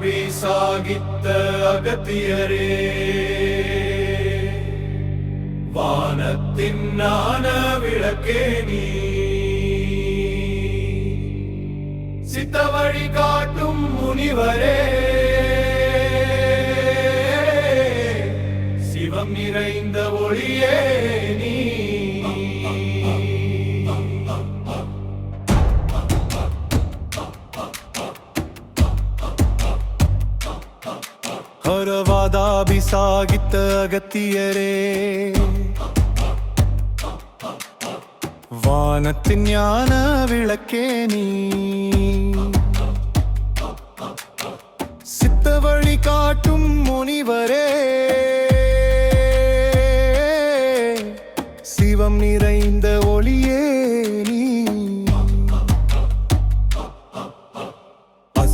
வாதாபி சாகித்த அகத்தியரே. வானத்தின் ஞான விளக்கே நீ. சித்த வழி காட்டும் முனிவரே. ஹரவாதாபி சாகித்த அகத்தியரே வானத்தின் ஞான விளக்கே நீ சித்த வழி காட்டும் முனிவரே சிவம் நிறைந்த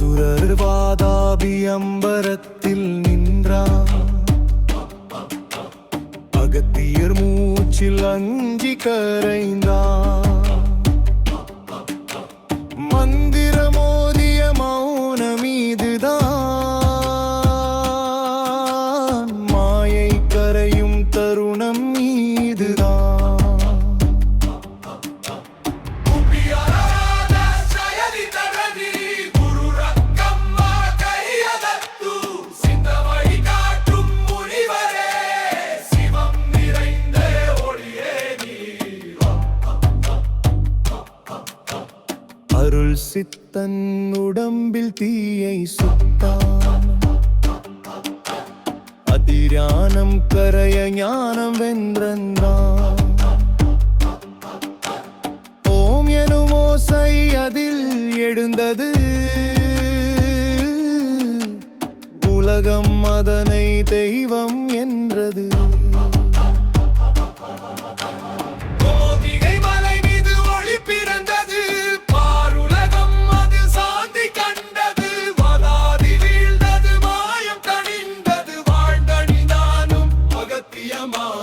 அசுரர் வாதாபி அம்பரத்தில் நின்றான். அகத்தியர் மூச்சில் அஞ்சி கரைந்தான். அருள் சித்தன் உடம்பில் தீயை சுத்தான் அதிரானம் கரைய ஞானம் வென்றந்தான் ஓம் எனும் ஓசை அதில் எழுந்தது. உலகம் அதனை தெய்வம் என்றது.